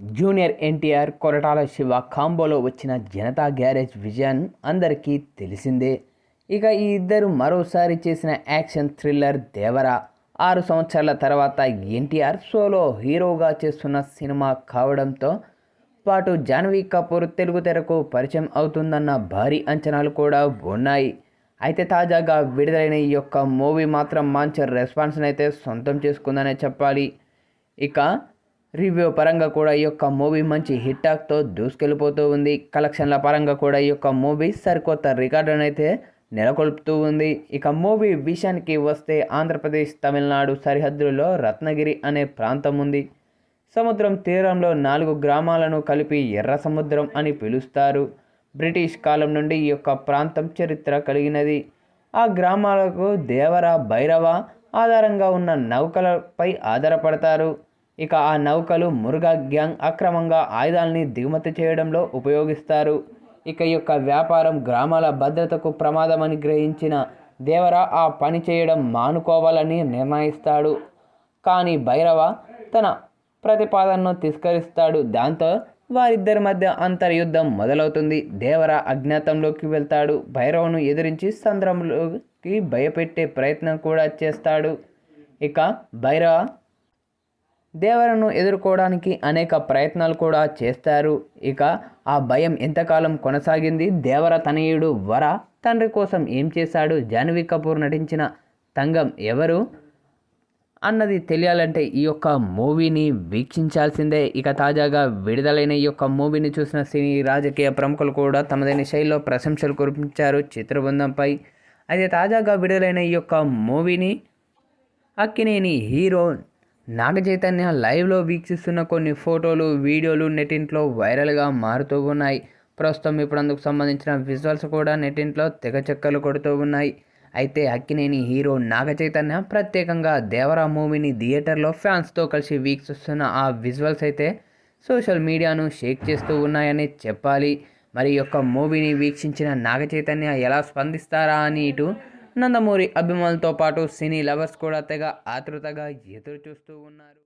Junior NTR Koratala Siva కాంబోలో వచ్చిన Janatha garage విజయం అందరికీ తెలిసిందే. ఇక ఈ ఇద్దరు మరోసారి చేసిన యాక్షన్ థ్రిల్లర్ దేవర. ఆరు సంవత్సరాల తర్వాత ఎన్టీఆర్ సోలో హీరోగా చేస్తున్న సినిమా కావడంతో పాటు జాన్వీ కపూర్ తెలుగు తెరకు పరిచయం అవుతుందన్న భారీ అంచనాలు కూడా ఉన్నాయి. అయితే తాజాగా విడుదలైన ఈ యొక్క మూవీ మాత్రం మంచి రెస్పాన్స్ని అయితే సొంతం చేసుకుందనే చెప్పాలి. ఇక రివ్యూ పరంగా కూడా ఈ యొక్క మూవీ మంచి హిట్టాక్తో దూసుకెళ్ళిపోతూ ఉంది. కలెక్షన్ల పరంగా కూడా ఈ యొక్క మూవీ సరికొత్త రికార్డును అయితే నెలకొల్పుతూ ఉంది. ఇక మూవీ విషయానికి వస్తే ఆంధ్రప్రదేశ్ తమిళనాడు సరిహద్దులో రత్నగిరి అనే ప్రాంతం ఉంది. సముద్రం తీరంలో నాలుగు గ్రామాలను కలిపి ఎర్ర సముద్రం అని పిలుస్తారు. బ్రిటిష్ కాలం నుండి ఈ యొక్క ప్రాంతం చరిత్ర కలిగినది. ఆ గ్రామాలకు దేవర భైరవ ఆధారంగా ఉన్న నౌకలపై ఆధారపడతారు. ఇక ఆ నౌకలు మురుగా గ్యాంగ్ అక్రమంగా ఆయుధాలని దిగుమతి చేయడంలో ఉపయోగిస్తారు. ఇక ఈ యొక్క వ్యాపారం గ్రామాల భద్రతకు ప్రమాదమని గ్రహించిన దేవర ఆ పని చేయడం మానుకోవాలని నిర్ణయిస్తాడు. కానీ భైరవ తన ప్రతిపాదనను తిరస్కరిస్తాడు. దాంతో వారిద్దరి మధ్య అంతర్యుద్ధం మొదలవుతుంది. దేవర అజ్ఞాతంలోకి వెళ్తాడు. భైరవను ఎదిరించి సంద్రంలోకి భయపెట్టే ప్రయత్నం కూడా చేస్తాడు. ఇక భైరవ దేవరను ఎదుర్కోవడానికి అనేక ప్రయత్నాలు కూడా చేస్తారు. ఇక ఆ భయం ఎంతకాలం కొనసాగింది? దేవర తనయుడు వర తండ్రి కోసం ఏం చేశాడు? జాన్వీ కపూర్ నటించిన తంగం ఎవరు? అన్నది తెలియాలంటే ఈ యొక్క మూవీని వీక్షించాల్సిందే. ఇక తాజాగా విడుదలైన ఈ యొక్క మూవీని చూసిన సినీ రాజకీయ ప్రముఖులు కూడా తమదైన శైలిలో ప్రశంసలు కురిపించారు చిత్రబృందంపై. అయితే తాజాగా విడుదలైన ఈ యొక్క మూవీని అక్కినేని హీరో నాగచైతన్య లైవ్లో వీక్షిస్తున్న కొన్ని ఫోటోలు వీడియోలు నెటింట్లో వైరల్గా మారుతూ ఉన్నాయి. ప్రస్తుతం ఇప్పుడు అందుకు సంబంధించిన విజువల్స్ కూడా నెటింట్లో తెగ చెక్కలు కొడుతూ ఉన్నాయి. అయితే అక్కినేని హీరో నాగచైతన్య ప్రత్యేకంగా దేవరా మూవీని థియేటర్లో ఫ్యాన్స్తో కలిసి వీక్షిస్తున్న ఆ విజువల్స్ అయితే సోషల్ మీడియాను షేక్ చేస్తూ ఉన్నాయని చెప్పాలి. మరి యొక్క మూవీని వీక్షించిన నాగచైతన్య ఎలా స్పందిస్తారా అని ఇటు నందమూరి అభిమానులతో పాటు సినీ లవర్స్ కూడా తెగ ఆతృతగా ఎదురు చూస్తూ ఉన్నారు.